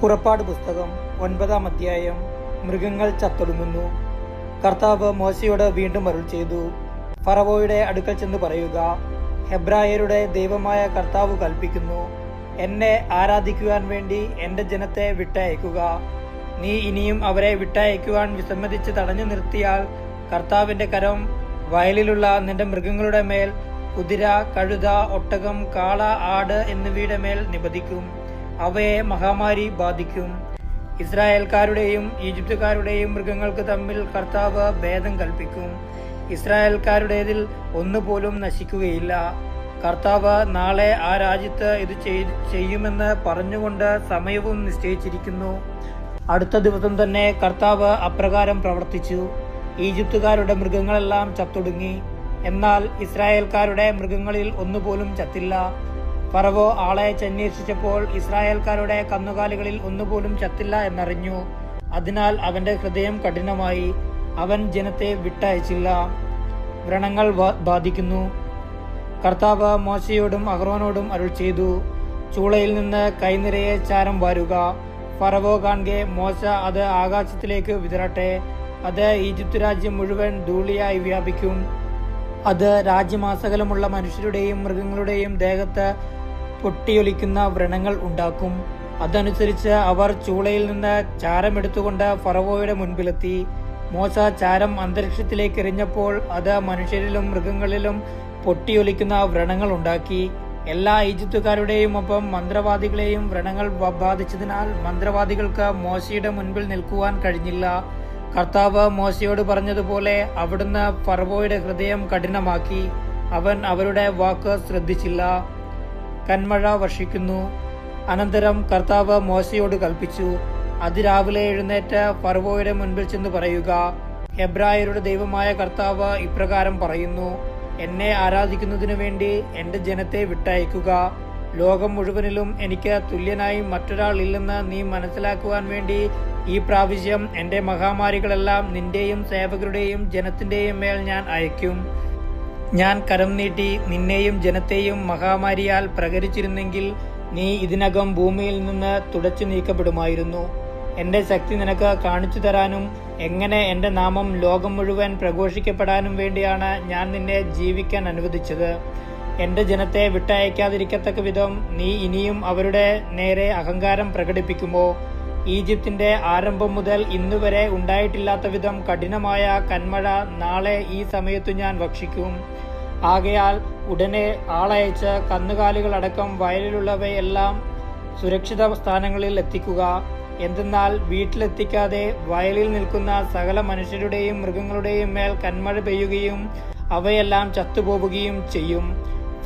പുറപ്പാട് പുസ്തകം ഒൻപതാം അധ്യായം. മൃഗങ്ങൾ ചത്തൊടുങ്ങുന്നു. കർത്താവ് മോശയോട് വീണ്ടും അരുൾ ചെയ്തു. ഫറവോയുടെ അടുക്കൽ ചെന്ന് പറയുക ഹെബ്രായരുടെ ദൈവമായ കർത്താവ് കൽപ്പിക്കുന്നു. എന്നെ ആരാധിക്കുവാൻ വേണ്ടി എന്റെ ജനത്തെ വിട്ടയക്കുക. നീ ഇനിയും അവരെ വിട്ടയക്കുവാൻ വിസമ്മതിച്ച് തടഞ്ഞു നിർത്തിയാൽ കർത്താവിന്റെ കരം വയലിലുള്ള നിന്റെ മൃഗങ്ങളുടെ മേൽ കുതിര കഴുത ഒട്ടകം കാള ആട് എന്നിവയുടെ മേൽ നിബദിക്കും അവയെ മഹാമാരി ബാധിക്കും. ഇസ്രായേൽക്കാരുടെയും ഈജിപ്തുകാരുടെയും മൃഗങ്ങൾക്ക് തമ്മിൽ കർത്താവ് ഭേദം കൽപ്പിക്കും. ഇസ്രായേൽക്കാരുടേതിൽ ഒന്നുപോലും നശിക്കുകയില്ല. കർത്താവ് നാളെ ആ രാജ്യത്ത് ഇത് ചെയ്- ചെയ്യുമെന്ന് പറഞ്ഞുകൊണ്ട് സമയവും നിശ്ചയിച്ചിരിക്കുന്നു. അടുത്ത ദിവസം തന്നെ കർത്താവ് അപ്രകാരം പ്രവർത്തിച്ചു. ഈജിപ്തുകാരുടെ മൃഗങ്ങളെല്ലാം ചത്തൊടുങ്ങി. എന്നാൽ ഇസ്രായേൽക്കാരുടെ മൃഗങ്ങളിൽ ഒന്നുപോലും ചത്തില്ല. ഫറവോ ആളെ അന്വേഷിച്ചപ്പോൾ ഇസ്രായേൽക്കാരുടെ കന്നുകാലികളിൽ ഒന്നുപോലും ചത്തില്ല എന്നറിഞ്ഞു. അതിനാൽ അവന്റെ ഹൃദയം കഠിനമായി. അവൻ ജനത്തെ വിട്ടയച്ചില്ല. വ്രണങ്ങൾ ബാധിക്കുന്നു. കർത്താവ് മോശയോടും അഹ്റോനോടും അരുൾ ചെയ്തു. ചൂളയിൽ നിന്ന് കൈനിറയെ ചാരം വാരുക. ഫറവോ കാണെ മോശ അത് ആകാശത്തിലേക്ക് വിതറട്ടെ. അത് ഈജിപ്ത് രാജ്യം മുഴുവൻ ധൂളിയായി വ്യാപിക്കും. അത് രാജ്യമാസകലമുള്ള മനുഷ്യരുടെയും മൃഗങ്ങളുടെയും ദേഹത്ത് പൊട്ടിയൊലിക്കുന്ന വ്രണങ്ങൾ ഉണ്ടാക്കും. അതനുസരിച്ച് അവർ ചൂളയിൽ നിന്ന് ചാരമെടുത്തുകൊണ്ട് ഫറവോയുടെ മുൻപിലെത്തി. മോശ ചാരം അന്തരീക്ഷത്തിലേക്ക് എറിഞ്ഞപ്പോൾ അത് മനുഷ്യരിലും മൃഗങ്ങളിലും പൊട്ടിയൊലിക്കുന്ന വ്രണങ്ങൾ ഉണ്ടാക്കി. എല്ലാ ഈജിപ്തുകാരുടെയും ഒപ്പം മന്ത്രവാദികളെയും വ്രണങ്ങൾ ബാധിച്ചതിനാൽ മന്ത്രവാദികൾക്ക് മോശയുടെ മുൻപിൽ നിൽക്കുവാൻ കഴിഞ്ഞില്ല. കർത്താവ് മോശയോട് പറഞ്ഞതുപോലെ അവിടുന്ന് ഫർവോയുടെ ഹൃദയം കഠിനമാക്കി. അവൻ അവരുടെ വാക്ക് ശ്രദ്ധിച്ചില്ല. കന്മഴ വർഷിക്കുന്നു. അനന്തരം കർത്താവ് മോശയോട് കൽപ്പിച്ചു. അതിരാവിലെ എഴുന്നേറ്റ് ഫർവോയുടെ മുൻപിൽ ചെന്ന് പറയുക ഹെബ്രായരുടെ ദൈവമായ കർത്താവ് ഇപ്രകാരം പറയുന്നു എന്നെ ആരാധിക്കുന്നതിനു വേണ്ടി എന്റെ ജനത്തെ വിട്ടയക്കുക. ലോകം മുഴുവനിലും എനിക്ക് തുല്യനായി മറ്റൊരാൾ ഇല്ലെന്ന് നീ മനസ്സിലാക്കുവാൻ വേണ്ടി ഈ പ്രാവശ്യം എന്റെ മഹാമാരികളെല്ലാം നിന്റെയും സേവകരുടെയും ജനത്തിന്റെയും മേൽ ഞാൻ അയക്കും. ഞാൻ കരം നീട്ടി നിന്നെയും ജനത്തെയും മഹാമാരിയാൽ പ്രകരിച്ചിരുന്നെങ്കിൽ നീ ഇതിനകം ഭൂമിയിൽ നിന്ന് തുടച്ചു നീക്കപ്പെടുമായിരുന്നു. എന്റെ ശക്തി നിനക്ക് കാണിച്ചു തരാനും എങ്ങനെ എന്റെ നാമം ലോകം മുഴുവൻ പ്രഘോഷിക്കപ്പെടാനും വേണ്ടിയാണ് ഞാൻ നിന്നെ ജീവിക്കാൻ അനുവദിച്ചത്. എന്റെ ജനത്തെ വിട്ടയക്കാതിരിക്കത്തക്ക വിധം നീ ഇനിയും അവരുടെ നേരെ അഹങ്കാരം പ്രകടിപ്പിക്കുമോ? ഈജിപ്തിന്റെ ആരംഭം മുതൽ ഇന്നുവരെ ഉണ്ടായിട്ടില്ലാത്ത വിധം കഠിനമായ കന്മഴ നാളെ ഈ സമയത്തു ഞാൻ ഭക്ഷിക്കും. ആകയാൽ ഉടനെ ആളയച്ച് കന്നുകാലികളടക്കം വയലിലുള്ളവയെല്ലാം സുരക്ഷിത സ്ഥാനങ്ങളിൽ എത്തിക്കുക. എന്തെന്നാൽ വീട്ടിലെത്തിക്കാതെ വയലിൽ നിൽക്കുന്ന സകല മനുഷ്യരുടെയും മൃഗങ്ങളുടെയും മേൽ കന്മഴ പെയ്യുകയും അവയെല്ലാം ചത്തുപോവുകയും ചെയ്യും.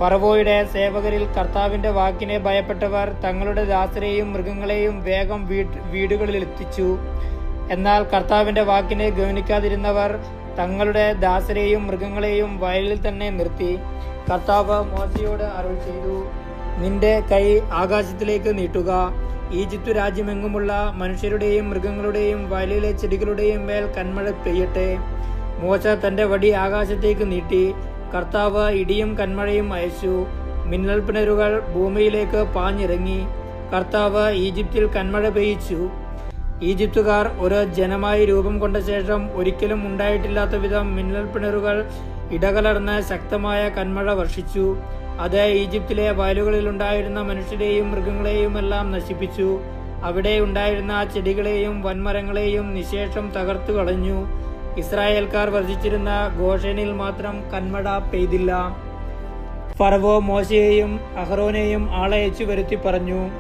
ഫറവോയുടെ സേവകരിൽ കർത്താവിന്റെ വാക്കിനെ ഭയപ്പെട്ടവർ തങ്ങളുടെ ദാസരെയും മൃഗങ്ങളെയും വേഗം വീടുകളിൽ എത്തിച്ചു എന്നാൽ കർത്താവിന്റെ വാക്കിനെ ഗവനിക്കാതിരുന്നവർ തങ്ങളുടെ ദാസരെയും മൃഗങ്ങളെയും വയലിൽ തന്നെ നിർത്തി. കർത്താവ് മോശയോട് അരുൾ ചെയ്തു നിന്റെ കൈ ആകാശത്തിലേക്ക് നീട്ടുക. ഈജിപ്ത് രാജ്യമെങ്ങുമുള്ള മനുഷ്യരുടെയും മൃഗങ്ങളുടെയും വയലിലെ ചെടികളുടെയും മേൽ കന്മഴ പെയ്യട്ടെ. മോശ തന്റെ വടി ആകാശത്തേക്ക് നീട്ടി. കർത്താവ് ഇടിയും കന്മഴയും അയച്ചു. മിന്നൽ പിണരുകൾ ഭൂമിയിലേക്ക് പാഞ്ഞിറങ്ങി. കർത്താവ് ഈജിപ്തിൽ കന്മഴ പെയ്ച്ചു ഈജിപ്തുകാർ ഒരു ജനമായി രൂപം കൊണ്ട ശേഷം ഒരിക്കലും ഉണ്ടായിട്ടില്ലാത്ത വിധം മിന്നൽ പിണറുകൾ ഇടകലർന്ന് ശക്തമായ കന്മഴ വർഷിച്ചു. അത് ഈജിപ്തിലെ വയലുകളിലുണ്ടായിരുന്ന മനുഷ്യരെയും മൃഗങ്ങളെയും എല്ലാം നശിപ്പിച്ചു. അവിടെ ഉണ്ടായിരുന്ന ചെടികളെയും വൻമരങ്ങളെയും നിശേഷം തകർത്തു കളഞ്ഞു. ഇസ്രായേൽക്കാർ വസിച്ചിരുന്ന ഗോഷനിൽ മാത്രം കന്മട പെയ്തില്ല. ഫറവോ മോശയെയും അഹ്റോനെയും ആളയച്ചു വരുത്തി പറഞ്ഞു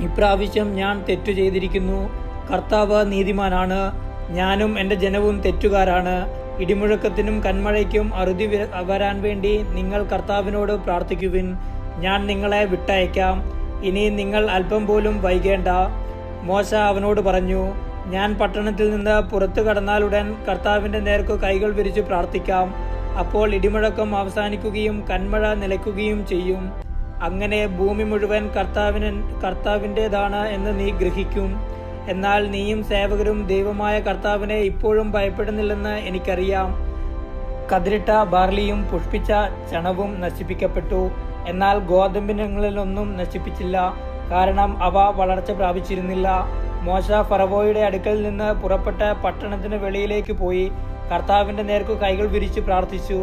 ഇപ്രാവശ്യം ഞാൻ തെറ്റു ചെയ്തിരിക്കുന്നു. കർത്താവ് നീതിമാനാണ്. ഞാനും എന്റെ ജനവും തെറ്റുകാരാണ്. ഇടിമുഴക്കത്തിനും കന്മഴയ്ക്കും അറുതി വരാൻ വേണ്ടി നിങ്ങൾ കർത്താവിനോട് പ്രാർത്ഥിക്കുവിൻ. ഞാൻ നിങ്ങളെ വിട്ടയക്കാം. ഇനി നിങ്ങൾ അല്പം പോലും വൈകേണ്ട. മോശ അവനോട് പറഞ്ഞു ഞാൻ പട്ടണത്തിൽ നിന്ന് പുറത്തു കടന്നാലുടൻ കർത്താവിന്റെ നേർക്ക് കൈകൾ വിരിച്ച് പ്രാർത്ഥിക്കാം. അപ്പോൾ ഇടിമുഴക്കം അവസാനിക്കുകയും കന്മഴ നിലയ്ക്കുകയും ചെയ്യും. അങ്ങനെ ഭൂമി മുഴുവൻ കർത്താവിന് കർത്താവിന്റെതാണ് എന്ന് നീ ഗ്രഹിക്കും. എന്നാൽ നീയും സേവകരും ദൈവമായ കർത്താവിനെ ഇപ്പോഴും ഭയപ്പെടുന്നില്ലെന്ന് എനിക്കറിയാം. കതിരിട്ട ബാർലിയും പുഷ്പിച്ച ചണവും നശിപ്പിക്കപ്പെട്ടു. എന്നാൽ ഗോതമ്പിനങ്ങളിലൊന്നും നശിപ്പിച്ചില്ല. കാരണം അവ വളർച്ച പ്രാപിച്ചിരുന്നില്ല. മോശ ഫറവോയുടെ അടുക്കൽ നിന്ന് പുറപ്പെട്ട പട്ടണത്തിന് വെളിയിലേക്ക് പോയി. കർത്താവിന്റെ നേർക്ക് കൈകൾ വിരിച്ച് പ്രാർത്ഥിച്ചു.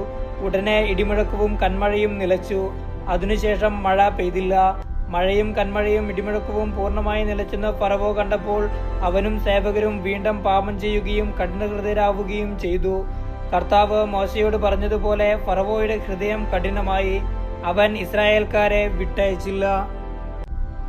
ഉടനെ ഇടിമുഴക്കവും കന്മഴയും നിലച്ചു. അതിനുശേഷം മഴ പെയ്തില്ല. മഴയും കന്മഴയും ഇടിമുഴക്കവും പൂർണമായി നിലച്ചെന്ന് ഫറവോ കണ്ടപ്പോൾ അവനും സേവകരും വീണ്ടും പാപം ചെയ്യുകയും കഠിനഹൃദയരാവുകയും ചെയ്തു. കർത്താവ് മോശയോട് പറഞ്ഞതുപോലെ ഫറവോയുടെ ഹൃദയം കഠിനമായി. അവൻ ഇസ്രായേൽക്കാരെ വിട്ടയച്ചില്ല.